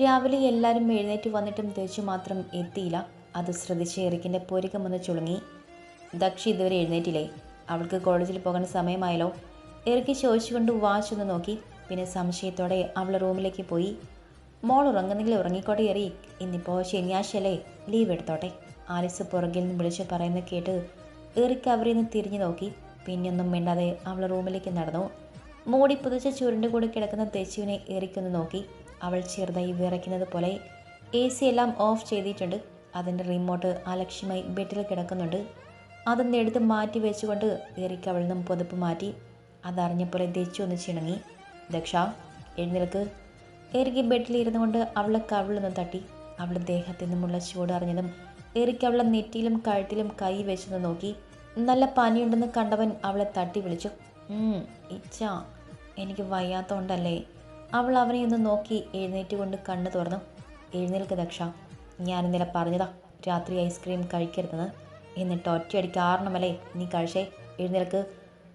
രാവിലെ എല്ലാവരും എഴുന്നേറ്റ് വന്നിട്ടും തേച്ചു മാത്രം എത്തിയില്ല. അത് ശ്രദ്ധിച്ച് എറിക്കിന്റെ പൊരുക്കം വന്ന് ചുളുങ്ങി. ദക്ഷി ഇതുവരെ എഴുന്നേറ്റില്ലേ? അവൾക്ക് കോളേജിൽ പോകാൻ സമയമായല്ലോ. എറിക്ക് ചോദിച്ചുകൊണ്ട് വാച്ച് ഒന്ന് നോക്കി. പിന്നെ സംശയത്തോടെ അവൾ റൂമിലേക്ക് പോയി. മോൾ ഉറങ്ങുന്നെങ്കിൽ ഉറങ്ങിക്കോട്ടെ എറി. ഇന്നിപ്പോൾ ശനിയാഴ്ചയല്ലേ. ലീവ് എടുത്തോട്ടെ. ആലിസ് പുറകിൽ നിന്ന് വിളിച്ച് പറയുന്നത് കേട്ട് എറിക്ക് അവരെ നിന്ന് തിരിഞ്ഞു നോക്കി. പിന്നെയൊന്നും മിണ്ടാതെ അവൾ റൂമിലേക്ക് നടന്നു. മൂടി പുതച്ച ചുരുണ്ട് കൂടി കിടക്കുന്ന തെച്ചുവിനെ എറിക്കൊന്ന് നോക്കി. അവൾ ചെറുതായി വിറയ്ക്കുന്നത് പോലെ എ സി എല്ലാം ഓഫ് ചെയ്തിട്ടുണ്ട്. അതിന്റെ റിമോട്ട് അലക്ഷ്യമായി ബെഡിൽ കിടക്കുന്നുണ്ട്. അതൊന്ന് എടുത്ത് മാറ്റി വെച്ചുകൊണ്ട് എറിക്ക് അവൾ നിന്നും പുതപ്പ് മാറ്റി അതറിഞ്ഞപ്പോലെ ദച്ചു ഒന്ന് ചിണങ്ങി. ദക്ഷ എഴുന്നേൽക്ക്. എറിക്ക് ബെഡിൽ ഇരുന്നു കൊണ്ട് അവളെ കവിളൊന്ന് തട്ടി. അവളുടെ ദേഹത്തു നിന്നുമുള്ള ചൂട് അറിഞ്ഞതും എറിക്ക് അവളെ നെറ്റിയിലും കഴുത്തിലും കൈ വെച്ചൊന്ന് നോക്കി. നല്ല പനിയുണ്ടെന്ന് കണ്ടവൻ അവളെ തട്ടി വിളിച്ചു. "ഉം, ഇച്ച എനിക്ക് വയ്യാത്തോണ്ടല്ലേ? അവൾ അവനെ ഒന്ന് നോക്കി എഴുന്നേറ്റ് കൊണ്ട് കണ്ണ് തുറന്നു. എഴുന്നേൽക്ക് ദക്ഷ. ഞാൻ ഇന്നലെ പറഞ്ഞതാ രാത്രി ഐസ്ക്രീം കഴിക്കരുതെന്ന്. എന്നിട്ട് ഒറ്റയടിക്ക് ആറണമല്ലേ നീ കഴിച്ചേ. എഴുന്നേൽക്ക്.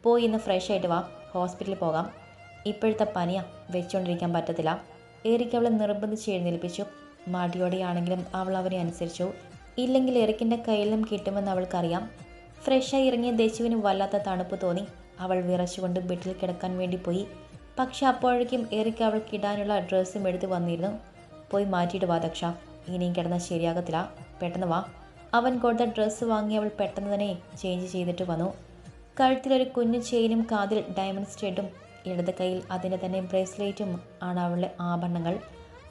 പോയി ഇന്ന് ഫ്രഷ് ആയിട്ട് വാ. ഹോസ്പിറ്റലിൽ പോകാം. ഇപ്പോഴത്തെ പനിയാ വെച്ചുകൊണ്ടിരിക്കാൻ പറ്റത്തില്ല. എറിക്ക് അവളെ നിർബന്ധിച്ച് എഴുന്നേൽപ്പിച്ചു. മടിയോടെയാണെങ്കിലും അവൾ അവനെ അനുസരിച്ചു. ഇല്ലെങ്കിൽ എറിക്കിന്റെ കയ്യിലും കിട്ടുമെന്ന് അവൾക്കറിയാം. ഫ്രഷായി ഇറങ്ങിയ ദേശുവിന് വല്ലാത്ത തണുപ്പ് തോന്നി. അവൾ വിറച്ചുകൊണ്ട് ബെഡിൽ കിടക്കാൻ വേണ്ടി പോയി. പക്ഷെ അപ്പോഴേക്കും എറിക്ക് അവൾക്ക് ഇടാനുള്ള ഡ്രസ്സും എടുത്ത് വന്നിരുന്നു. പോയി മാറ്റിയിട്ട് വാ ദക്ഷ. ഇനിയും കിടന്നാൽ ശരിയാകത്തില്ല. പെട്ടെന്ന് വാ. അവൻ കൊടുത്ത ഡ്രസ്സ് വാങ്ങി അവൾ പെട്ടെന്ന് തന്നെ ചേഞ്ച് ചെയ്തിട്ട് വന്നു. കഴുത്തിലൊരു കുഞ്ഞു ചെയിനും കാതിൽ ഡയമണ്ട് സ്റ്റേഡും ഇടത് കയ്യിൽ അതിന്റെ തന്നെ ബ്രേസ്ലെറ്റും ആണ് അവളുടെ ആഭരണങ്ങൾ.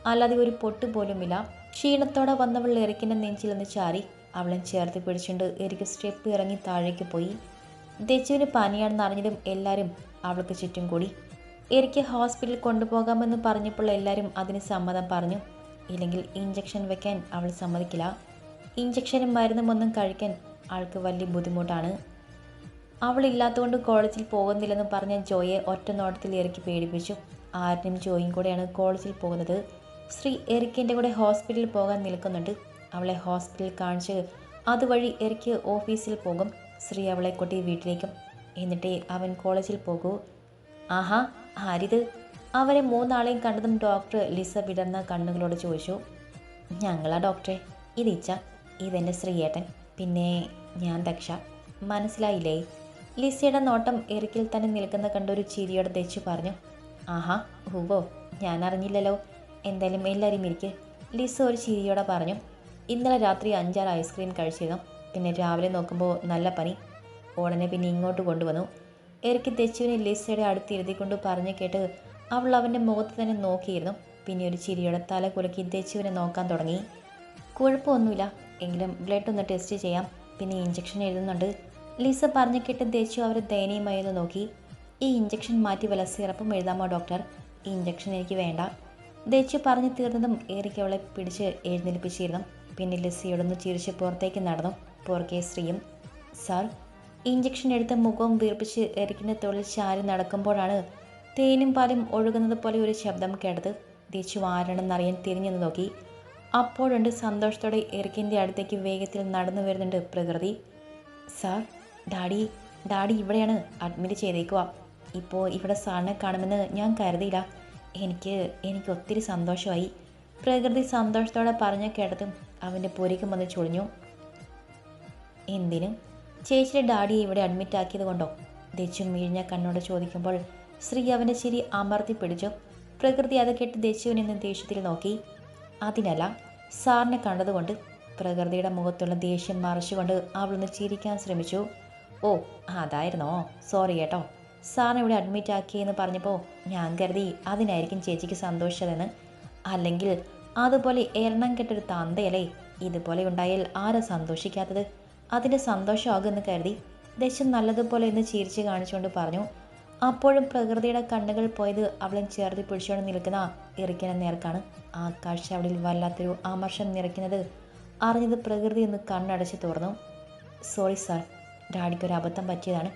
അല്ലാതെ ഒരു പൊട്ട് പോലുമില്ല. ക്ഷീണത്തോടെ വന്നവൾ എറിക്കിന്റെ നെഞ്ചിൽ നിന്ന് ചാരി അവളെ ചേർത്ത് പിടിച്ചുകൊണ്ട് എരിക്ക് സ്റ്റെപ്പ് ഇറങ്ങി താഴേക്ക് പോയി. ദച്ചുവിന് പനിയാണെന്ന് അറിഞ്ഞതും എല്ലാവരും അവൾക്ക് ചുറ്റും കൂടി. എരിക്ക് ഹോസ്പിറ്റലിൽ കൊണ്ടുപോകാമെന്ന് പറഞ്ഞപ്പോൾ എല്ലാവരും അതിന് സമ്മതം പറഞ്ഞു. ഇല്ലെങ്കിൽ ഇഞ്ചക്ഷൻ വെക്കാൻ അവൾ സമ്മതിക്കില്ല. ഇഞ്ചക്ഷനും മരുന്നും ഒന്നും കഴിക്കാൻ ആൾക്ക് വലിയ ബുദ്ധിമുട്ടാണ്. അവളില്ലാത്തതുകൊണ്ട് കോളേജിൽ പോകുന്നില്ലെന്ന് പറഞ്ഞ ജോയെ ഒറ്റ നോട്ടത്തിൽ ഇറക്കി പേടിപ്പിച്ചു. ആരനും ജോയും കൂടെയാണ് കോളേജിൽ പോകുന്നത്. ശ്രീ എറിക്കിന്റെ കൂടെ ഹോസ്പിറ്റലിൽ പോകാൻ നിൽക്കുന്നുണ്ട്. അവളെ ഹോസ്പിറ്റലിൽ കാണിച്ച് അതുവഴി എറിക്ക് ഓഫീസിൽ പോകും. ശ്രീ അവളെ കൊട്ടി വീട്ടിലേക്കും. എന്നിട്ടേ അവൻ കോളേജിൽ പോകൂ. ആഹാ ആരിത്? അവരെ മൂന്നാളെയും കണ്ടതും ഡോക്ടർ ലിസ വിടർന്ന കണ്ണുകളോട് ചോദിച്ചു ഞങ്ങളാ ഡോക്ടറെ? ഇതിച്ച ഇതെന്റെ ശ്രീയേട്ടൻ പിന്നെ ഞാൻ ദക്ഷ. മനസ്സിലായില്ലേ? ലിസയുടെ നോട്ടം എറിക്കിൽ തന്നെ നിൽക്കുന്ന കണ്ട ഒരു ചിരിയോടെ തെച്ചു പറഞ്ഞു ആഹാ ഹൂവോ ഞാൻ അറിഞ്ഞില്ലല്ലോ. എന്തായാലും എല്ലാവരും ഇരിക്ക്. ലിസ ഒരു ചിരിയോടെ പറഞ്ഞു ഇന്നലെ രാത്രി അഞ്ചാറ് ഐസ്ക്രീം കഴിച്ചിരുന്നു. പിന്നെ രാവിലെ നോക്കുമ്പോൾ നല്ല പനി. ഉടനെ പിന്നെ ഇങ്ങോട്ട് കൊണ്ടുവന്നു. എറിക്ക് തെച്ചുവിനെ ലിസയുടെ അടുത്ത് കൊണ്ട് പറഞ്ഞു കേട്ട് അവൾ അവന്റെ മുഖത്ത് തന്നെ നോക്കിയിരുന്നു. പിന്നെ ഒരു ചിരിയുടെ തല കുലുക്കി തെച്ചുവിനെ നോക്കാൻ തുടങ്ങി. കുഴപ്പമൊന്നുമില്ല എങ്കിലും ബ്ലഡ് ഒന്ന് ടെസ്റ്റ് ചെയ്യാം. പിന്നെ ഇഞ്ചക്ഷൻ എഴുതുന്നുണ്ട്. ലിസ പറഞ്ഞു കേട്ട് ദേശു അവർ ദയനീയമായി ഒന്ന് നോക്കി. ഈ ഇഞ്ചക്ഷൻ മാറ്റി വല്ല സിറപ്പും എഴുതാമോ ഡോക്ടർ ഈ ഇഞ്ചക്ഷൻ എനിക്ക് വേണ്ട. ദേച്ചു പറഞ്ഞു തീർന്നതും ഏറിക്ക് അവളെ പിടിച്ച് എഴുന്നേൽപ്പിച്ചിരുന്നു. പിന്നെ ലിസയോടൊന്ന് ചിരിച്ച് പുറത്തേക്ക് നടന്നു. പുറകെ ശ്രീയും സാർ ഇഞ്ചക്ഷൻ എടുത്ത് മുഖവും വീർപ്പിച്ച് എരിക്കുന്ന തൊഴിൽ ചാരി നടക്കുമ്പോഴാണ് തേനും പാലും ഒഴുകുന്നത് പോലെ ഒരു ശബ്ദം കേട്ടത്. തിരിച്ചു ആരാണെന്നറിയാൻ തിരിഞ്ഞു നോക്കി. അപ്പോഴുണ്ട് സന്തോഷത്തോടെ എറിക്കിന്റെ അടുത്തേക്ക് വേഗത്തിൽ നടന്നു വരുന്നുണ്ട് പ്രകൃതി. സാർ ഡാഡി ഡാഡി ഇവിടെയാണ്. അഡ്മിറ്റ് ചെയ്തേക്കുക ഇപ്പോൾ ഇവിടെ സാറിനെ കാണുമെന്ന് ഞാൻ കരുതിയില്ല. എനിക്ക് എനിക്ക് ഒത്തിരി സന്തോഷമായി. പ്രകൃതി സന്തോഷത്തോടെ പറഞ്ഞ കേട്ടതും അവന്റെ പൊരിക്കും വന്ന് ചൊളിഞ്ഞു. എന്തിനും? ചേച്ചിയുടെ ഡാഡിയെ ഇവിടെ അഡ്മിറ്റ് ആക്കിയത് കൊണ്ടോ? ദച്ചു മീഴിഞ്ഞ കണ്ണോട് ചോദിക്കുമ്പോൾ ശ്രീ അവന്റെ ചിരി അമർത്തി പിടിച്ചു. പ്രകൃതി അത് കേട്ട് ദച്ചുവിനെ ദേഷ്യത്തിൽ നോക്കി. അതിനല്ല സാറിനെ കണ്ടതുകൊണ്ട് പ്രകൃതിയുടെ മുഖത്തുള്ള ദേഷ്യം മറിച്ചുകൊണ്ട് അവളൊന്ന് ചിരിക്കാൻ ശ്രമിച്ചു. ഓ അതായിരുന്നോ? സോറി കേട്ടോ. സാറിനെ ഇവിടെ അഡ്മിറ്റ് ആക്കിയെന്ന് പറഞ്ഞപ്പോൾ ഞാൻ കരുതി അതിനായിരിക്കും ചേച്ചിക്ക് സന്തോഷിച്ചതെന്ന് അല്ലെങ്കിൽ അതുപോലെ എണ്ണം കെട്ടൊരു തന്തയല്ലേ? ഇതുപോലെ ഉണ്ടായാൽ ആരാ സന്തോഷിക്കാത്തത്? അതിന്റെ സന്തോഷമാകുമെന്ന് കരുതി ദശം നല്ലതുപോലെ എന്ന് ചിരിച്ച് കാണിച്ചുകൊണ്ട് പറഞ്ഞു അപ്പോഴും പ്രകൃതിയുടെ കണ്ണുകൾ പോയത് അവളെ ചേർത്ത് പിടിച്ചുകൊണ്ട് നിൽക്കുന്ന ഇറിക്കണ നേർക്കാണ്. ആ കാഴ്ച അവളിൽ വല്ലാത്തൊരു ആമർഷം നിറയ്ക്കുന്നത് അറിഞ്ഞത് പ്രകൃതി ഒന്ന് കണ്ണടച്ച് തുറന്നു. സോറി സാർ ഡാഡിക്കൊരു അബദ്ധം പറ്റിയതാണ്.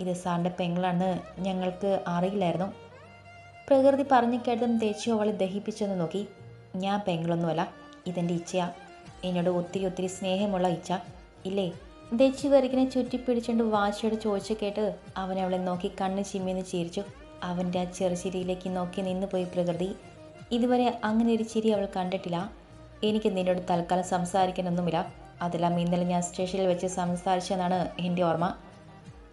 ഇത് സാറിന്റെ പെങ്ങളാണെന്ന് ഞങ്ങൾക്ക് അറിയില്ലായിരുന്നു. പ്രകൃതി പറഞ്ഞു കേട്ടതും തേച്ചു അവളെ ദഹിപ്പിച്ചെന്ന് നോക്കി. ഞാൻ പെങ്ങളൊന്നുമല്ല. ഇതെന്റെ ഇച്ഛയാ. എന്നോട് ഒത്തിരി ഒത്തിരി സ്നേഹമുള്ള ഇച്ഛ. ഇല്ലേ? ദച്ചി വെറുക്കിനെ ചുറ്റിപ്പിടിച്ചുകൊണ്ട് വാശിയോട് ചോദിച്ചു കേട്ട് അവൻ അവളെ നോക്കി കണ്ണ് ചിമ്മിന്ന് ചിരിച്ചു. അവന്റെ ആ ചെറുചിരിയിലേക്ക് നോക്കി നിന്ന് പോയി പ്രകൃതി. ഇതുവരെ അങ്ങനെ ഒരു ചിരി അവൾ കണ്ടിട്ടില്ല. എനിക്ക് നിന്നോട് തൽക്കാലം സംസാരിക്കാനൊന്നുമില്ല. അതെല്ലാം ഇന്നലെ ഞാൻ സ്റ്റേഷനിൽ വെച്ച് സംസാരിച്ചതെന്നാണ് എന്റെ ഓർമ്മ.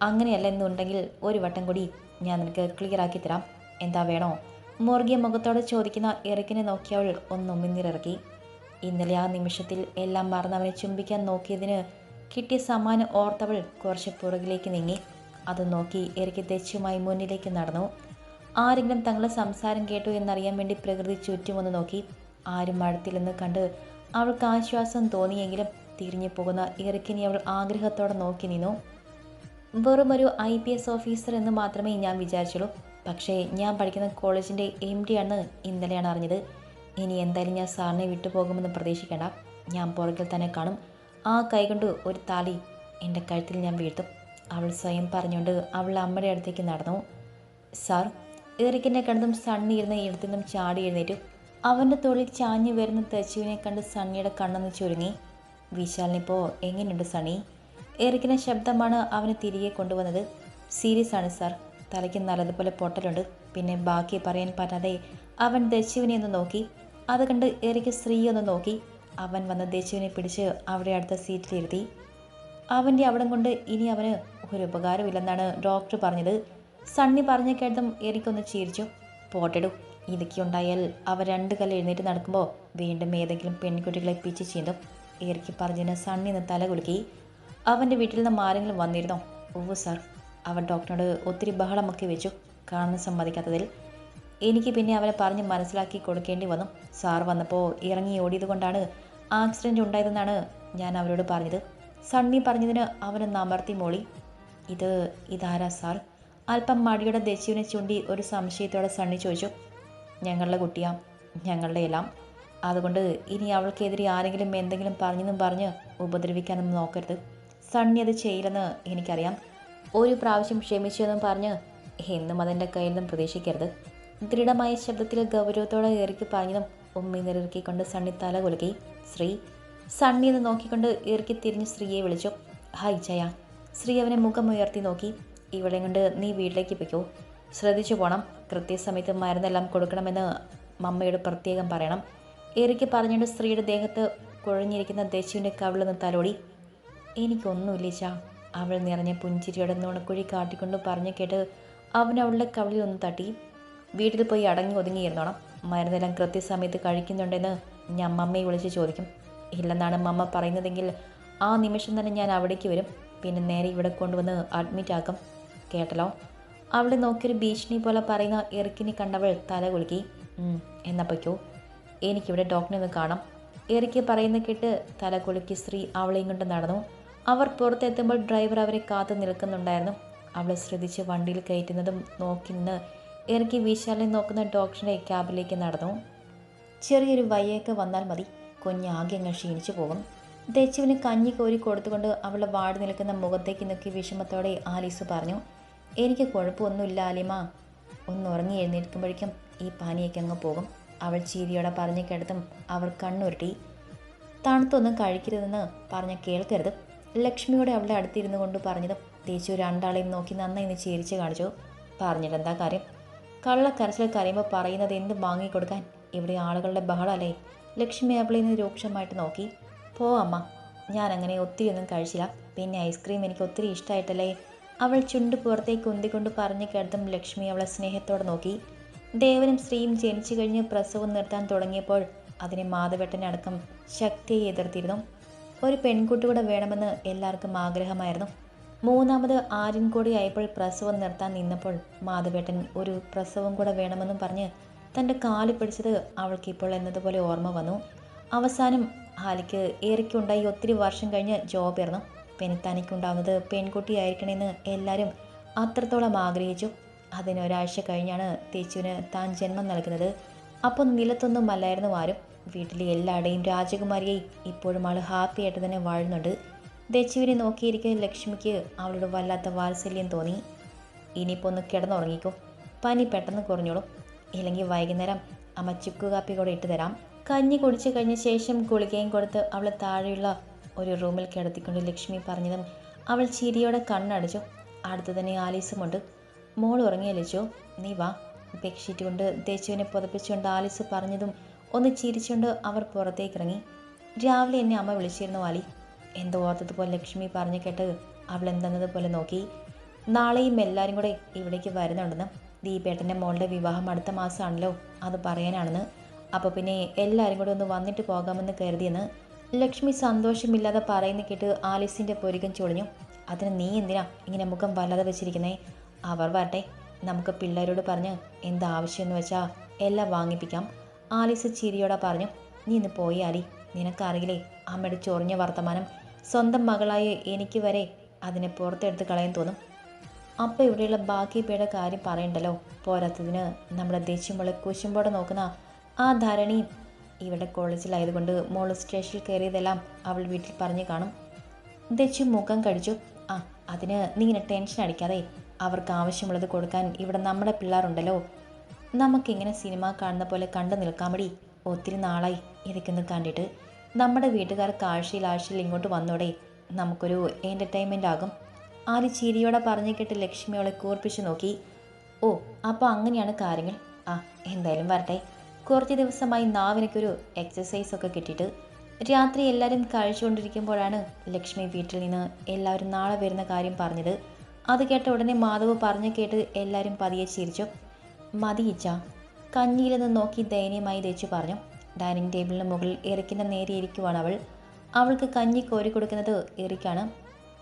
അങ്ങനെയല്ല എന്നുണ്ടെങ്കിൽ ഒരു വട്ടം കൂടി ഞാൻ നിനക്ക് ക്ലിയർ ആക്കി തരാം. എന്താ വേണോ? മുറുകിയ മുഖത്തോടെ ചോദിക്കുന്ന ഇറക്കിനെ നോക്കിയവൾ ഒന്നുമിന്നിറക്കി ഇന്നലെ ആ നിമിഷത്തിൽ എല്ലാം മറന്നവനെ ചുംബിക്കാൻ നോക്കിയതിന് കിട്ടിയ സമ്മാനം ഓർത്തവൾ കുറച്ച് പുറകിലേക്ക് നീങ്ങി. അത് നോക്കി ഇറക്കി തെച്ചുമായി മുന്നിലേക്ക് നടന്നു. ആരെങ്കിലും തങ്ങളെ സംസാരം കേട്ടു എന്നറിയാൻ വേണ്ടി പ്രകൃതി ചുറ്റുമൊന്ന് നോക്കി. ആരും അടുത്തില്ലെന്ന് കണ്ട് അവൾക്ക് ആശ്വാസം തോന്നിയെങ്കിലും തിരിഞ്ഞു പോകുന്ന ഇറക്കിനെ അവൾ ആഗ്രഹത്തോടെ നോക്കി നിന്നു. വെറുമൊരു ഐ പി എസ് ഓഫീസർ എന്ന് മാത്രമേ ഞാൻ വിചാരിച്ചുള്ളൂ. പക്ഷേ ഞാൻ പഠിക്കുന്ന കോളേജിന്റെ എം ഡി ആണ് ഇന്നലെയാണ് അറിഞ്ഞത്. ഇനി എന്തായാലും ഞാൻ സാറിനെ വിട്ടുപോകുമെന്ന് പ്രതീക്ഷിക്കേണ്ട. ഞാൻ പുറകിൽ തന്നെ കാണും. ആ കൈകൊണ്ട് ഒരു താളി എന്റെ കഴുത്തിൽ ഞാൻ വീഴ്ത്തും. അവൾ സ്വയം പറഞ്ഞുകൊണ്ട് അവൾ അമ്മയുടെ അടുത്തേക്ക് നടന്നു. സാർ എറിക്കിനെ കണ്ടും സണ്ണി ഇരുന്ന ചാടി എഴുന്നേറ്റു. അവന്റെ തോളിൽ ചാഞ്ഞു വരുന്ന തെച്ചുവിനെ കണ്ട് സണ്ണിയുടെ കണ്ണൊന്ന് ചുരുങ്ങി. വിശാലിനിപ്പോൾ എങ്ങനെയുണ്ട് സണ്ണി? എറിക്കിന്റെ ശബ്ദമാണ് അവനെ തിരികെ കൊണ്ടുവന്നത്. സീരിയസ് ആണ് സാർ. തലയ്ക്ക് നല്ലതുപോലെ പൊട്ടലുണ്ട്. പിന്നെ ബാക്കി പറയാൻ പറ്റാതെ അവൻ ദശുവിനെ ഒന്ന് നോക്കി. അത് കണ്ട് എറിക്ക് സ്ത്രീ ഒന്ന് നോക്കി. അവൻ വന്ന് ദേശുവിനെ പിടിച്ച് അവിടെ അടുത്ത സീറ്റിലിരുത്തി. അവന്റെ അവിടം കൊണ്ട് ഇനി അവന് ഒരു ഉപകാരമില്ലെന്നാണ് ഡോക്ടർ പറഞ്ഞത്. സണ്ണി പറഞ്ഞ കേട്ടതും എനിക്കൊന്ന് ചിരിച്ചു. പോട്ടെടു ഇതൊക്കെ ഉണ്ടായാൽ അവ രണ്ട് കല്ല് എഴുന്നേറ്റ് നടക്കുമ്പോൾ വീണ്ടും ഏതെങ്കിലും പെൺകുട്ടികളെ പിച്ച് ചീന്തും. ഏറിക്ക് പറഞ്ഞതിന് സണ്ണി നിന്ന് തല കുലുക്കി. അവന്റെ വീട്ടിൽ നിന്ന് ആരെങ്കിലും വന്നിരുന്നോ. ഓ സാർ അവൻ ഡോക്ടറിനോട് ഒത്തിരി ബഹളമൊക്കെ വെച്ചു. കാണാൻ സമ്മതിക്കാത്തതിൽ എനിക്ക് പിന്നെ അവരെ പറഞ്ഞ് മനസ്സിലാക്കി കൊടുക്കേണ്ടി വന്നു. സാർ വന്നപ്പോൾ ഇറങ്ങി ഓടിയതുകൊണ്ടാണ് കൊണ്ടാണ് ആക്സിഡന്റ് ഉണ്ടായതെന്നാണ് ഞാൻ അവരോട് പറഞ്ഞത്. സണ്ണി പറഞ്ഞതിന് അവനൊന്ന് അമർത്തി മോളി. ഇത് ഇതാരാ സാർ? അല്പം മടിയുടെ ദശുവിനെ ചൂണ്ടി ഒരു സംശയത്തോടെ സണ്ണി ചോദിച്ചു. ഞങ്ങളുടെ കുട്ടിയാ ഞങ്ങളുടെ എല്ലാം. അതുകൊണ്ട് ഇനി അവൾക്കെതിരെ ആരെങ്കിലും എന്തെങ്കിലും പറഞ്ഞെന്നും പറഞ്ഞ് ഉപദ്രവിക്കാനൊന്നും നോക്കരുത്. സണ്ണി അത് ചെയ്യില്ലെന്ന് എനിക്കറിയാം. ഒരു പ്രാവശ്യം ക്ഷമിച്ചെന്നും പറഞ്ഞ് എന്നും അതിന്റെ കയ്യിൽ നിന്നും പ്രതീക്ഷിക്കരുത്. ദൃഢമായ ശബ്ദത്തിൽ ഗൗരവത്തോടെ ഇറക്കി പറഞ്ഞതും ഉമ്മി നിറക്കിക്കൊണ്ട് സണ്ണി തല കുലുക്കി. ശ്രീ സണ്ണി എന്ന് നോക്കിക്കൊണ്ട് ഇറക്കി തിരിഞ്ഞ് സ്ത്രീയെ വിളിച്ചു. ഹായ് ജയ. ശ്രീ അവനെ മുഖം ഉയർത്തി നോക്കി. ഇവിടെ കൊണ്ട് നീ വീട്ടിലേക്ക് പൊയ്ക്കോ. ശ്രദ്ധിച്ചു പോകണം കൃത്യസമയത്ത് മരുന്നെല്ലാം കൊടുക്കണമെന്ന് മമ്മയോട് പ്രത്യേകം പറയണം. ഇറക്കി പറഞ്ഞുകൊണ്ട് സ്ത്രീയുടെ ദേഹത്ത് കുഴഞ്ഞിരിക്കുന്ന ദശുവിന്റെ നിന്ന് തലോടി. എനിക്കൊന്നുമില്ല ചാ അവൾ നിറഞ്ഞ പുഞ്ചിരിയുടെ നുണക്കുഴി കാട്ടിക്കൊണ്ട് പറഞ്ഞു കേട്ട് അവൻ അവളുടെ കവിളിൽ ഒന്ന് തട്ടി. വീട്ടിൽ പോയി അടങ്ങി ഒതുങ്ങിയിരുന്നോണം മരുന്നെല്ലാം കൃത്യസമയത്ത് കഴിക്കുന്നുണ്ടെന്ന് ഞാൻ മമ്മയെ വിളിച്ച് ചോദിക്കും. ഇല്ലെന്നാണ് മമ്മ പറയുന്നതെങ്കിൽ ആ നിമിഷം തന്നെ ഞാൻ അവിടേക്ക് വരും. പിന്നെ നേരെ ഇവിടെ കൊണ്ടുവന്ന് അഡ്മിറ്റ് ആക്കും. കേട്ടല്ലോ? അവളെ നോക്കിയൊരു ഭീഷണി പോലെ പറയുന്ന എറിക്കിനെ കണ്ടവൾ തല കുലുക്കി. എന്നപ്പോയ്ക്കോ എന്നാ പൊയ്ക്കോ. എനിക്കിവിടെ ഡോക്ടറെ ഒന്ന് കാണാം. എറിക്ക് പറയുന്ന കേട്ട് തല കുലുക്കി സ്ത്രീ അവളെയും കൊണ്ട് നടന്നു. അവർ പുറത്തെത്തുമ്പോൾ ഡ്രൈവർ അവരെ കാത്തു നിൽക്കുന്നുണ്ടായിരുന്നു. അവളെ ശ്രദ്ധിച്ച് വണ്ടിയിൽ കയറ്റുന്നതും നോക്കി നിന്ന് എറിക്ക് വിശാലിനെ നോക്കുന്ന ഡോക്ടറുടെ ക്യാബിലേക്ക് നടന്നു. ചെറിയൊരു വയ്യൊക്കെ വന്നാൽ മതി. കുഞ്ഞാകെ അങ്ങ് ക്ഷീണിച്ചു പോകും. ദച്ചുവിന് കഞ്ഞി കോരി കൊടുത്തുകൊണ്ട് അവൾ വാടി നിൽക്കുന്ന മുഖത്തേക്ക് നോക്കി വിഷമത്തോടെ ആലീസ് പറഞ്ഞു എനിക്ക് കുഴപ്പമൊന്നുമില്ല ആലിമ ഒന്ന് ഉറങ്ങി എഴുന്നേൽക്കുമ്പോഴേക്കും ഈ പാനിയൊക്കെ അങ്ങ് പോകും. അവൾ ചീരിയോടെ പറഞ്ഞു കേട്ടതും അവർ കണ്ണുരുട്ടി. തണുത്തൊന്നും കഴിക്കരുതെന്ന് പറഞ്ഞ കേൾക്കരുത്. ലക്ഷ്മിയോടെ അവളുടെ അടുത്തിരുന്നു കൊണ്ട് പറഞ്ഞതും തേച്ചു രണ്ടാളെയും നോക്കി നന്നായി ഇന്ന് ചിരിച്ചു കാണിച്ചു. പറഞ്ഞിട്ടെന്താ കാര്യം? കള്ളക്കരച്ചിൽ കരയുമ്പോൾ പറയുന്നത് എന്ത് വാങ്ങിക്കൊടുക്കാൻ? ഇവിടെ ആളുകളുടെ ബഹളമല്ലേ ലക്ഷ്മി അവളെ നിന്ന് രൂക്ഷമായിട്ട് നോക്കി. പോ അമ്മ ഞാൻ അങ്ങനെ ഒത്തിരി ഒന്നും കഴിച്ചില്ല. പിന്നെ ഐസ്ക്രീം എനിക്ക് ഒത്തിരി ഇഷ്ടമായിട്ടല്ലേ അവൾ ചുണ്ട് പുറത്തേക്ക് ഉന്തിക്കൊണ്ട് പറഞ്ഞു കേട്ടതും ലക്ഷ്മി അവളെ സ്നേഹത്തോടെ നോക്കി. ദേവനും സ്ത്രീയും ജനിച്ചു കഴിഞ്ഞ് പ്രസവം നിർത്താൻ തുടങ്ങിയപ്പോൾ അതിനെ മാധവേട്ടനടക്കം ശക്തിയെ എതിർത്തിരുന്നു. ഒരു പെൺകുട്ടി കൂടെ വേണമെന്ന് എല്ലാവർക്കും ആഗ്രഹമായിരുന്നു. മൂന്നാമത് ആര്യൻ കൂടി ആയപ്പോൾ പ്രസവം നിർത്താൻ നിന്നപ്പോൾ മാധവേട്ടൻ ഒരു പ്രസവം കൂടെ വേണമെന്നും പറഞ്ഞ് തന്റെ കാൽ പിടിച്ചത് അവൾക്ക് ഇപ്പോൾ എന്നതുപോലെ ഓർമ്മ വന്നു. അവസാനം ഹാലിക്ക് ഏറിക്കുണ്ടായി ഒത്തിരി വർഷം കഴിഞ്ഞ് ജോബായിരുന്നു പിന്നെ തനിക്കുണ്ടാകുന്നത് പെൺകുട്ടിയായിരിക്കണമെന്ന് എല്ലാവരും അത്രത്തോളം ആഗ്രഹിച്ചു. അതിനൊരാഴ്ച കഴിഞ്ഞാണ് തേച്ചുവിന് താൻ ജന്മം നൽകുന്നത്. അപ്പോൾ നിലത്തൊന്നും അല്ലായിരുന്നു ആരും. വീട്ടിലെ എല്ലാവരുടെയും രാജകുമാരിയെ ഇപ്പോഴും ആൾ ഹാപ്പി ആയിട്ട് തന്നെ വാഴുന്നുണ്ട്. ദച്ചുവിനെ നോക്കിയിരിക്കുന്ന ലക്ഷ്മിക്ക് അവളോട് വല്ലാത്ത വാത്സല്യം തോന്നി. ഇനിയിപ്പോൾ ഒന്ന് കിടന്നുറങ്ങിക്കോ. പനി പെട്ടെന്ന് കുറഞ്ഞോളും. ഇല്ലെങ്കിൽ വൈകുന്നേരം അമ്മ ചുക്ക് കാപ്പി കൂടെ ഇട്ട് തരാം. കഞ്ഞി കുടിച്ചു കഴിഞ്ഞ ശേഷം ഗുളികയും കൊടുത്ത് അവളെ താഴെയുള്ള ഒരു റൂമിൽ കിടത്തിക്കൊണ്ട് ലക്ഷ്മി പറഞ്ഞതും അവൾ ചിരിയോടെ കണ്ണടച്ചു. അടുത്തു തന്നെ ആലീസുമുണ്ട്. മോൾ ഉറങ്ങിയ ലച്ചു നീ വാ. ബെഡ്ഷീറ്റ് കൊണ്ട് ദേശുവിനെ പുതപ്പിച്ചുകൊണ്ട് ആലീസ് പറഞ്ഞതും ഒന്ന് ചിരിച്ചുകൊണ്ട് അവർ പുറത്തേക്കിറങ്ങി. രാവിലെ എന്നെ അമ്മ വിളിച്ചിരുന്നു ആലി എന്തോ ഓർത്തതുപോലെ ലക്ഷ്മി പറഞ്ഞു കേട്ട് അവൾ എന്തെന്നതുപോലെ നോക്കി. നാളെയും എല്ലാവരും കൂടെ ഇവിടേക്ക് വരുന്നുണ്ടെന്ന് ദീപേട്ടന്റെ മോളുടെ വിവാഹം അടുത്ത മാസമാണല്ലോ അത് പറയാനാണെന്ന്. അപ്പോൾ പിന്നെ എല്ലാവരും കൂടെ ഒന്ന് വന്നിട്ട് പോകാമെന്ന് കരുതിയെന്ന് ലക്ഷ്മി സന്തോഷമില്ലാതെ പറയുന്ന കേട്ട് ആലിസിന്റെ പൊരുക്കം ചൊളിഞ്ഞു. അതിന് നീ എന്തിനാ ഇങ്ങനെ മുഖം വല്ലാതെ വെച്ചിരിക്കുന്നേ? അവർ വരട്ടെ നമുക്ക് പിള്ളേരോട് പറഞ്ഞ് എന്താവശ്യമെന്ന് വെച്ചാൽ എല്ലാം വാങ്ങിപ്പിക്കാം. ആലിസ് ചിരിയോടെ പറഞ്ഞു നീ ഇന്ന് പോയി ആലി നിനക്കറിയില്ലേ അമ്മയുടെ ചൊറിഞ്ഞ വർത്തമാനം സ്വന്തം മകളായ എനിക്ക് വരെ അതിനെ പുറത്തെടുത്ത് കളയാൻ തോന്നും. അപ്പം ഇവിടെയുള്ള ബാക്കി പേയുടെ കാര്യം പറയണ്ടല്ലോ? പോരാത്തതിന് നമ്മുടെ ദേഷ്യമുള്ള കുശുമ്പോടെ നോക്കുന്ന ആ ധരണിയും ഇവിടെ കോളേജിലായതുകൊണ്ട് മോൾ സ്റ്റേഷനിൽ കയറിയതെല്ലാം അവൾ വീട്ടിൽ പറഞ്ഞു കാണും. ദച്ചു മുഖം കടിച്ചു. ആ അതിന് നീ ഇങ്ങനെ ടെൻഷൻ അടിക്കാതെ അവർക്ക് ആവശ്യമുള്ളത് കൊടുക്കാൻ ഇവിടെ നമ്മുടെ പിള്ളേരുണ്ടല്ലോ. നമുക്കിങ്ങനെ സിനിമ കാണുന്ന പോലെ കണ്ടു നിൽക്കാമടി ഒത്തിരി നാളായി ഇതൊക്കെ ഒന്ന് കണ്ടിട്ട് നമ്മുടെ വീട്ടുകാർക്ക് ആഴ്ചയിൽ ആഴ്ചയിൽ ഇങ്ങോട്ട് വന്നോടെ നമുക്കൊരു എന്റർടൈൻമെന്റ് ആകും. ആര് ചിരിയോടെ പറഞ്ഞു കേട്ട് ലക്ഷ്മി അവളെ കൂർപ്പിച്ച് നോക്കി. ഓ അപ്പോൾ അങ്ങനെയാണ് കാര്യങ്ങൾ. ആ എന്തായാലും വരട്ടെ. കുറച്ച് ദിവസമായി നാവിനൊക്കൊരു എക്സസൈസ് ഒക്കെ കിട്ടിയിട്ട് രാത്രി എല്ലാവരും കഴിച്ചുകൊണ്ടിരിക്കുമ്പോഴാണ് ലക്ഷ്മി വീട്ടിൽ നിന്ന് എല്ലാവരും നാളെ വരുന്ന കാര്യം പറഞ്ഞത്. അത് കേട്ട ഉടനെ മാധവ് പറഞ്ഞു കേട്ട് എല്ലാവരും പതിയെ ചിരിച്ചു. മതിയിച്ച കഞ്ഞിയിൽ നിന്ന് നോക്കി ദയനീയമായി തേച്ചു പറഞ്ഞു. ഡൈനിങ് ടേബിളിന് മുകളിൽ എറിക്കിന്റെ നേരെ ഇരിക്കുവാണ് അവൾ. അവൾക്ക് കഞ്ഞി കോരി കൊടുക്കുന്നത് എറിക്കാണ്.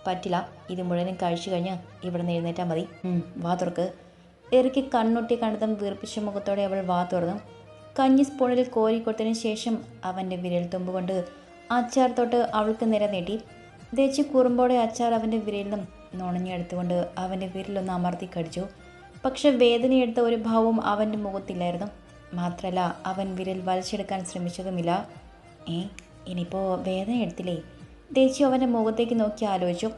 പറ്റില്ല ഇത് മുഴുവനും കഴിച്ചു കഴിഞ്ഞ് ഇവിടെ നിന്ന് എഴുന്നേറ്റാൽ മതി വാ തുറക്ക്. എറിക്ക് കണ്ണൊട്ടി കണ്ടതും വീർപ്പിച്ച മുഖത്തോടെ അവൾ വാ തുറന്നു. കഞ്ഞി സ്പൂണിൽ കോരി കൊടുത്തതിന് ശേഷം അവന്റെ വിരൽ തുമ്പ് കൊണ്ട് അച്ചാർ തൊട്ട് അവൾക്ക് നിര നീട്ടി. ദേച്ച് കുറുമ്പോടെ അച്ചാർ അവന്റെ വിരലിലും നുണഞ്ഞെടുത്തുകൊണ്ട് അവന്റെ വിരലൊന്ന് അമർത്തി കടിച്ചു. പക്ഷെ വേദനയെടുത്ത ഒരു ഭാവവും അവന്റെ മുഖത്തില്ലായിരുന്നു. മാത്രമല്ല അവൻ വിരൽ വലിച്ചെടുക്കാൻ ശ്രമിച്ചതുമില്ല. ഏ ഇനിയിപ്പോൾ വേദന എടുത്തില്ലേ? ദേച്ചി അവന്റെ മുഖത്തേക്ക് നോക്കി ആലോചിച്ചു.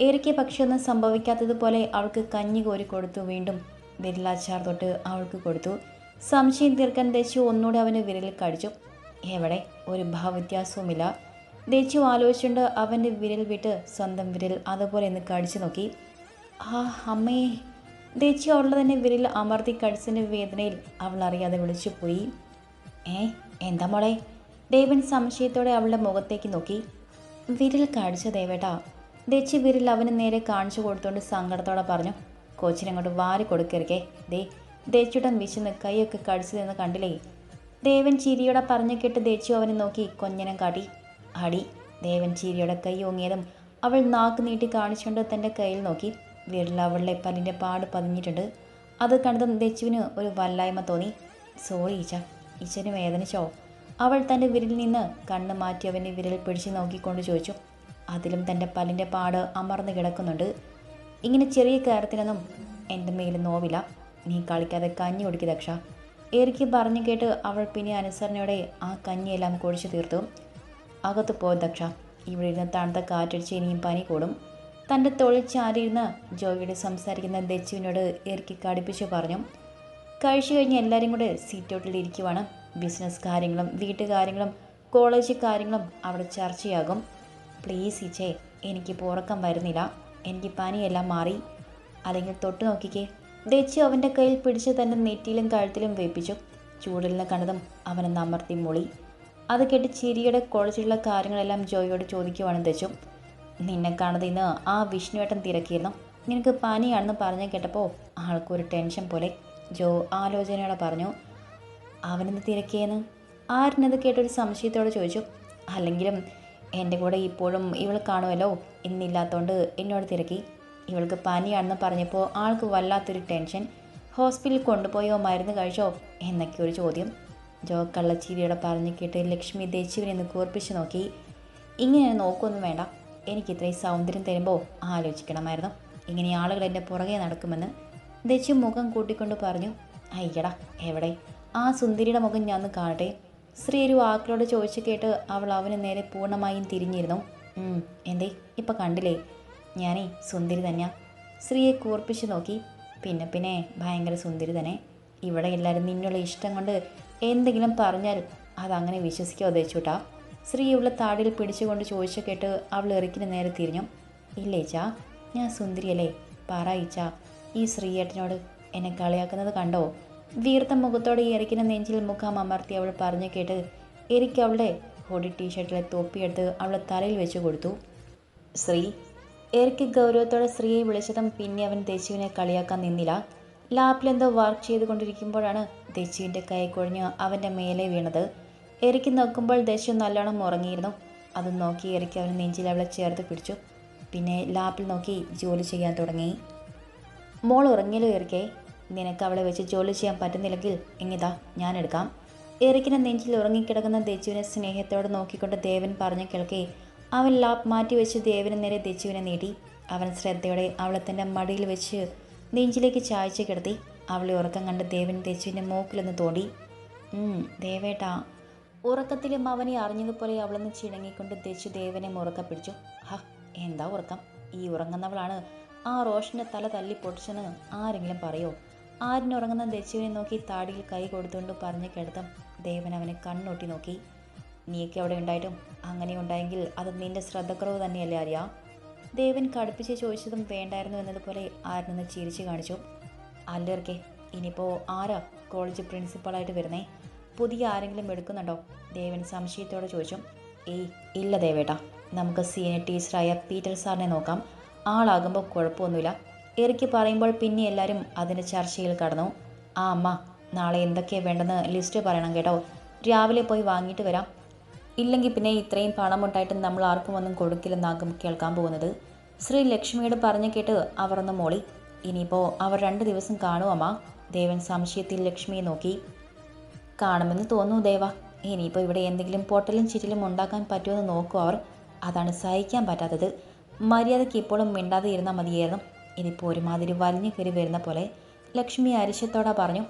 ഏറിക്കെ പക്ഷെ ഒന്നും സംഭവിക്കാത്തതുപോലെ അവൾക്ക് കഞ്ഞി കോരി കൊടുത്തു. വീണ്ടും വിരലാച്ചാർ തൊട്ട് അവൾക്ക് കൊടുത്തു. സംശയം തീർക്കാൻ ദേശു ഒന്നുകൂടെ അവന്റെ വിരലിൽ കടിച്ചു. എവിടെ? ഒരു ഭാവവ്യത്യാസവുമില്ല. ദേശു ആലോചിച്ചുകൊണ്ട് അവന്റെ വിരൽ വിട്ട് സ്വന്തം വിരൽ അതുപോലെ ഒന്ന് കടിച്ചു നോക്കി. ആ അമ്മേ ദേച്ചു അവളുടെ തന്നെ വിരൽ അമർത്തി കടിച്ചതിന്റെ വേദനയിൽ അവൾ അറിയാതെ വിളിച്ചു പോയി. ഏ എന്താ മോളെ? ദേവൻ സംശയത്തോടെ അവളുടെ മുഖത്തേക്ക് നോക്കി. വിരൽ കാണിച്ചു ദേവേട്ടാ. ദേച്ചി വിരൽ അവന് നേരെ കാണിച്ചു കൊടുത്തുകൊണ്ട് സങ്കടത്തോടെ പറഞ്ഞു. കോച്ചിനങ്ങോട്ട് വാരി കൊടുക്കരുക്കേ ദേ ദേച്ചിയുടെ വിശന്ന് കൈയൊക്കെ കടിച്ചു നിന്ന് കണ്ടില്ലേ? ദേവൻ ചിരിയോടെ പറഞ്ഞു കേട്ട് ദേച്ചു അവനെ നോക്കി കൊഞ്ഞനം കാട്ടി. അടി ദേവൻ ചിരിയോടെ കൈ ഓങ്ങിയതും അവൾ നാക്ക് നീട്ടി കാണിച്ചുകൊണ്ട് തന്റെ കയ്യിൽ നോക്കി. വിരൽ അവളുടെ പല്ലിന്റെ പാട് പതിഞ്ഞിട്ടുണ്ട്. അത് കണ്ടതും ദച്ചുവിന് ഒരു വല്ലായ്മ തോന്നി. സോറി ഈച്ച. ഈച്ചന് വേദനിച്ചോ? അവൾ തന്റെ വിരലിൽ നിന്ന് കണ്ണ് മാറ്റി അവന്റെ വിരൽ പിടിച്ച് നോക്കിക്കൊണ്ട് ചോദിച്ചു. അതിലും തന്റെ പല്ലിന്റെ പാട് അമർന്ന് കിടക്കുന്നുണ്ട്. ഇങ്ങനെ ചെറിയ കാര്യത്തിനൊന്നും എന്റെ മേൽ നോവില്ല. നീ കളിക്കാതെ കഞ്ഞി കുടിക്കുക ദക്ഷ. ഏറിക്ക് പറഞ്ഞു കേട്ട് അവൾ പിന്നെ അനുസരണയോടെ ആ കഞ്ഞിയെല്ലാം കുടിച്ചു തീർത്തു. അകത്ത് പോ ദക്ഷ. ഇവിടെ ഇരുന്ന് തണുത്ത കാറ്റടിച്ച് ഇനിയും പനി കൂടും. തന്റെ തൊഴിൽ ചാരിയിരുന്ന് ജോയിയോട് സംസാരിക്കുന്ന ദച്ചുവിനോട് ഇറക്കി കടുപ്പിച്ച് പറഞ്ഞു കഴിച്ചു കഴിഞ്ഞ് എല്ലാവരും കൂടെ സീറ്റോട്ടിൽ ഇരിക്കുവാണ്. ബിസിനസ് കാര്യങ്ങളും വീട്ടുകാര്യങ്ങളും കോളേജ് കാര്യങ്ങളും അവിടെ ചർച്ചയാകും. പ്ലീസ് ഇച്ചേ എനിക്ക് ഉറക്കം വരുന്നില്ല. എനിക്ക് പനിയെല്ലാം മാറി. അല്ലെങ്കിൽ തൊട്ട് നോക്കിക്കേ. ദച്ചു അവന്റെ കയ്യിൽ പിടിച്ച് തന്റെ നെറ്റിയിലും കഴുത്തിലും വേപ്പിച്ചു. ചൂടിൽ നിന്ന് കണ്ടതും അവനെ നമർത്തി മൂളി. അത് കേട്ട് ചിരിയുടെ കോളേജിലുള്ള കാര്യങ്ങളെല്ലാം ജോയിയോട് ചോദിക്കുവാണ് ദച്ചു. നിന്നെ കാണുന്നത് ഇന്ന് ആ വിഷ്ണുവേട്ടൻ തിരക്കിയിരുന്നു. നിനക്ക് പനിയാണെന്ന് പറഞ്ഞു കേട്ടപ്പോൾ ആൾക്കൊരു ടെൻഷൻ പോലെ ജോ ആലോചനയോടെ പറഞ്ഞു അവനെന്ന് തിരക്കിയെന്ന്? ആരിനത് കേട്ടൊരു സംശയത്തോടെ ചോദിച്ചു. അല്ലെങ്കിലും എന്റെ കൂടെ ഇപ്പോഴും ഇവൾ കാണുമല്ലോ. ഇന്നില്ലാത്തതുകൊണ്ട് എന്നോട് തിരക്കി. ഇവൾക്ക് പനിയാണെന്ന് പറഞ്ഞപ്പോൾ ആൾക്ക് വല്ലാത്തൊരു ടെൻഷൻ. ഹോസ്പിറ്റലിൽ കൊണ്ടുപോയോ മരുന്ന് കഴിച്ചോ എന്നൊക്കെ ഒരു ചോദ്യം. ജോ കള്ളച്ചീരിയോടെ പറഞ്ഞു കേട്ട് ലക്ഷ്മി ദേച്ചുവിനെ ഒന്ന് കൂർപ്പിച്ച് നോക്കി. ഇങ്ങനെ നോക്കൊന്നും വേണ്ട. എനിക്ക് ഇത്രയും സൗന്ദര്യം തരുമ്പോൾ ആലോചിക്കണമായിരുന്നു. ഇങ്ങനെ ആളുകൾ എന്റെ പുറകെ നടക്കുമെന്ന് ദച്ചു മുഖം കൂട്ടിക്കൊണ്ട് പറഞ്ഞു അയ്യടാ എവിടെ? ആ സുന്ദരിയുടെ മുഖം ഞാൻ കാണട്ടെ? ശ്രീ ഒരു വാക്കിലോട് ചോദിച്ചു കേട്ട് അവൾ അവന് നേരെ പൂർണമായും തിരിഞ്ഞിരുന്നു. "ഉം, എന്തേ? ഇപ്പം കണ്ടില്ലേ? ഞാനേ സുന്ദരി തന്നെയാ. ശ്രീയെ കൂർപ്പിച്ച് നോക്കി. പിന്നെ പിന്നെ ഭയങ്കര സുന്ദരി തന്നെ. ഇവിടെ എല്ലാവരും നിന്നുള്ള ഇഷ്ടം കൊണ്ട് എന്തെങ്കിലും പറഞ്ഞാൽ അതങ്ങനെ വിശ്വസിക്കോ ഉദ്ദേശിച്ചുട്ടാ ശ്രീ ഉള്ള താടിയിൽ പിടിച്ചുകൊണ്ട് ചോദിച്ച കേട്ട് അവൾ എറിക്കിന് നേരെ തിരിഞ്ഞു. ഇല്ലേച്ചാ ഞാൻ സുന്ദരിയല്ലേ? പറ ഇച്ച ഈ ശ്രീയേട്ടനോട് എന്നെ കളിയാക്കുന്നത് കണ്ടോ? വീർത്ത മുഖത്തോടെ എറിക്കിന് നെഞ്ചിൽ മുഖം അമർത്തി അവൾ പറഞ്ഞു കേട്ട് എരിക്ക് അവളുടെ ഹോഡി ടീഷർട്ടിലെ തൊപ്പിയെടുത്ത് അവളെ തലയിൽ വെച്ച് കൊടുത്തു. ശ്രീ എറിക്ക് ഗൗരവത്തോടെ സ്ത്രീയെ വിളിച്ചതും പിന്നെ അവൻ ദശുവിനെ കളിയാക്കാൻ നിന്നില്ല. ലാപ്പിലെന്തോ വർക്ക് ചെയ്തുകൊണ്ടിരിക്കുമ്പോഴാണ് ദശുവിന്റെ കൈ കുഴഞ്ഞ് അവന്റെ മേലെ വീണത്. എറിക്ക് നോക്കുമ്പോൾ ദശു നല്ലോണം ഉറങ്ങിയിരുന്നു. അത് നോക്കി എറിക്ക് അവൻ നെഞ്ചിൽ അവളെ ചേർത്ത് പിടിച്ചു. പിന്നെ ലാപ്പിൽ നോക്കി ജോലി ചെയ്യാൻ തുടങ്ങി. മോൾ ഉറങ്ങിയല്ലോ എറിക്കേ. നിനക്ക് അവളെ വെച്ച് ജോലി ചെയ്യാൻ പറ്റുന്നില്ലെങ്കിൽ എങ്ങിതാ ഞാൻ എടുക്കാം. എറിക്കിനെ നെഞ്ചിൽ ഉറങ്ങിക്കിടക്കുന്ന ദച്ചുവിനെ സ്നേഹത്തോടെ നോക്കിക്കൊണ്ട് ദേവൻ പറഞ്ഞു കേൾക്കെ അവൻ ലാപ്പ് മാറ്റി വെച്ച് ദേവന് നേരെ ദച്ചുവിനെ നീട്ടി അവൻ ശ്രദ്ധയോടെ അവളെ തന്റെ മടിയിൽ വെച്ച് നെഞ്ചിലേക്ക് ചായച്ച് കിടത്തി. അവളെ ഉറക്കം കണ്ട് ദേവൻ ദച്ചുവിന്റെ മൂക്കിലൊന്ന് തോണ്ടി "ഉം, ദേവേട്ടാ ഉറക്കത്തിലും അവനെ അറിഞ്ഞതുപോലെ അവളൊന്ന് ചിണങ്ങിക്കൊണ്ട് ദശു ദേവനെ മുറക്ക പിടിച്ചു. ഹ എന്താ ഉറക്കം? ഈ ഉറങ്ങുന്നവളാണ്. ആ റോഷന്റെ തല തല്ലി പൊട്ടിച്ചെന്ന് ആരെങ്കിലും പറയോ? ആരിനുറങ്ങുന്ന ദച്ചുവിനെ നോക്കി താടിയിൽ കൈ കൊടുത്തുകൊണ്ട് പറഞ്ഞു കിടത്തം ദേവൻ അവനെ കണ്ണൊട്ടി നോക്കി. നീയൊക്കെ അവിടെ ഉണ്ടായിട്ടും? അങ്ങനെ ഉണ്ടായെങ്കിൽ അത് നിന്റെ ശ്രദ്ധക്കുറവ് തന്നെയല്ലേ അറിയാ ദേവൻ കടുപ്പിച്ച് ചോദിച്ചതും വേണ്ടായിരുന്നു എന്നതുപോലെ ആരിനൊന്ന് ചിരിച്ചു കാണിച്ചു. അല്ലർക്കെ ഇനിയിപ്പോൾ ആരാ കോളേജ് പ്രിൻസിപ്പളായിട്ട് വരുന്നേ? പുതിയ ആരെങ്കിലും എടുക്കുന്നുണ്ടോ? ദേവൻ സംശയത്തോടെ ചോദിച്ചു. ഏയ് ഇല്ല ദേവേട്ടാ. നമുക്ക് സീനിയർ ടീച്ചറായ പീറ്റർ സാറിനെ നോക്കാം. ആളാകുമ്പോൾ കുഴപ്പമൊന്നുമില്ല. എറിക്ക് പറയുമ്പോൾ പിന്നെ എല്ലാവരും അതിന്റെ ചർച്ചയിൽ കടന്നു. ആ അമ്മ നാളെ എന്തൊക്കെയാണ് വേണ്ടെന്ന് ലിസ്റ്റ് പറയണം കേട്ടോ. രാവിലെ പോയി വാങ്ങിയിട്ട് വരാം. ഇല്ലെങ്കിൽ പിന്നെ ഇത്രയും പണം ഉണ്ടായിട്ട് നമ്മൾ ആർക്കും ഒന്നും കൊടുക്കില്ലെന്നാകും കേൾക്കാൻ പോകുന്നത്. ശ്രീ ലക്ഷ്മിയോട് പറഞ്ഞു കേട്ട് അവർ ഒന്ന് മോളി. ഇനിയിപ്പോൾ അവർ രണ്ട് ദിവസം കാണുമമ്മ ദേവൻ സംശയത്തിൽ ലക്ഷ്മിയെ നോക്കി. കാണുമെന്ന് തോന്നുന്നു ദേവ. ഇനിയിപ്പോൾ ഇവിടെ എന്തെങ്കിലും പൊട്ടലും ചിറ്റിലും ഉണ്ടാക്കാൻ പറ്റുമെന്ന് നോക്കും അവർ. അതാണ് സഹിക്കാൻ പറ്റാത്തത്. മര്യാദയ്ക്ക് ഇപ്പോഴും മിണ്ടാതെ ഇരുന്നാൽ മതിയായിരുന്നു. ഇതിപ്പോൾ ഒരുമാതിരി വലിഞ്ഞു കയറി വരുന്ന പോലെ ലക്ഷ്മി അരിശത്തോടെ പറഞ്ഞു.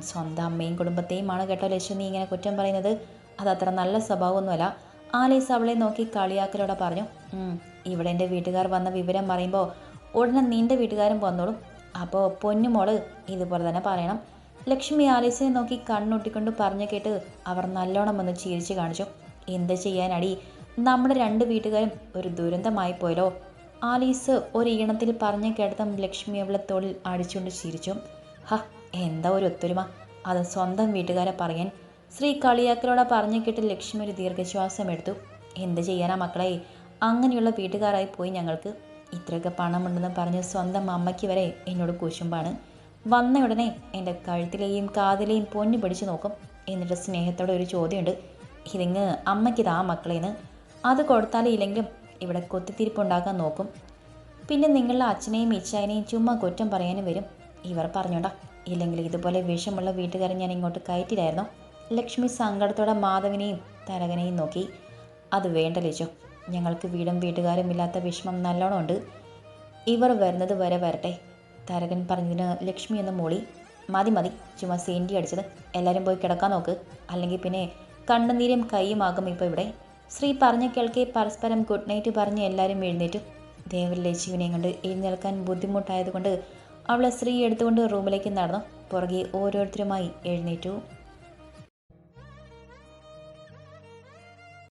സ്വന്തം അമ്മയും കുടുംബത്തെയുമാണ് കേട്ടോ ലക്ഷ്മി ഇങ്ങനെ കുറ്റം പറയുന്നത്. അതത്ര നല്ല സ്വഭാവമൊന്നുമല്ല. ആലീസ് അവളെ നോക്കി കളിയാക്കലോടെ പറഞ്ഞു. "ഉം, ഇവിടെ എന്റെ വീട്ടുകാർ വന്ന വിവരം പറയുമ്പോൾ ഉടനെ നിന്റെ വീട്ടുകാരും വന്നോളും. അപ്പോൾ പൊന്നുമോൾ ഇതുപോലെ തന്നെ പറയണം. ലക്ഷ്മി ആലീസിനെ നോക്കി കണ്ണൊട്ടിക്കൊണ്ട് പറഞ്ഞു കേട്ട് അവർ നല്ലോണം ഒന്ന് ചിരിച്ചു കാണിച്ചു. എന്ത് ചെയ്യാനടി? നമ്മുടെ രണ്ട് വീട്ടുകാരും ഒരു ദുരന്തമായി പോയല്ലോ. ആലീസ് ഒരു ഈണത്തിൽ പറഞ്ഞു കേട്ടതും ലക്ഷ്മി അവളെ തോളിൽ അടിച്ചുകൊണ്ട് ചിരിച്ചു. ഹ എന്താ ഒരു ഒത്തൊരുമ? അത് സ്വന്തം വീട്ടുകാരെ പറയാൻ. ശ്രീ കളിയാക്കലോടെ പറഞ്ഞു കേട്ട് ലക്ഷ്മി ഒരു ദീർഘശ്വാസം എടുത്തു. എന്ത് ചെയ്യാനാ മക്കളെ? അങ്ങനെയുള്ള വീട്ടുകാരായി പോയി ഞങ്ങൾക്ക്. ഇത്രയൊക്കെ പണമുണ്ടെന്ന് പറഞ്ഞ് സ്വന്തം അമ്മയ്ക്ക് വരെ എന്നോട് കുശുമ്പാണ്. വന്ന ഉടനെ എന്റെ കഴുത്തിലെയും കാതിലെയും പൊന്നു പിടിച്ചു നോക്കും. എന്നിട്ട് സ്നേഹത്തോടെ ഒരു ചോദ്യമുണ്ട്. ഇതിങ്ങ് അമ്മയ്ക്കിതാ മക്കളേന്ന്? അത് കൊടുത്താലേ ഇല്ലെങ്കിലും ഇവിടെ കൊത്തിത്തിരിപ്പുണ്ടാക്കാൻ നോക്കും. പിന്നെ നിങ്ങളുടെ അച്ഛനെയും ഇച്ചായനെയും ചുമ്മാ കുറ്റം പറയാനും വരും. ഇവർ പറഞ്ഞോണ്ട. ഇല്ലെങ്കിൽ ഇതുപോലെ വിഷമുള്ള വീട്ടുകാരൻ ഞാൻ ഇങ്ങോട്ട് കയറ്റിലായിരുന്നു ലക്ഷ്മി സങ്കടത്തോടെ മാധവിനെയും തരകനെയും നോക്കി. അത് വേണ്ട ലിജോ. ഞങ്ങൾക്ക് വീടും വീട്ടുകാരും ഇല്ലാത്ത വിഷമം നല്ലോണം ഉണ്ട് ഇവർ വരുന്നത് വരെ വരട്ടെ. തരകൻ പറഞ്ഞതിന് ലക്ഷ്മി എന്ന മോളി മതി മതി ചുമ്മാ സേന്റി അടിച്ചത്. എല്ലാവരും പോയി കിടക്കാൻ നോക്ക്. അല്ലെങ്കിൽ പിന്നെ കണ്ണുനീരും കൈയുമാകും ഇപ്പോൾ ഇവിടെ. ശ്രീ പറഞ്ഞ കേൾക്കെ പരസ്പരം ഗുഡ് നൈറ്റ് പറഞ്ഞ് എല്ലാവരും എഴുന്നേറ്റു. ദേവൻ ലക്ഷ്മിനെയും കണ്ട് എഴുന്നേൽക്കാൻ ബുദ്ധിമുട്ടായതുകൊണ്ട് അവളെ ശ്രീ എടുത്തുകൊണ്ട് റൂമിലേക്ക് നടന്നു. പുറകെ ഓരോരുത്തരുമായി എഴുന്നേറ്റു.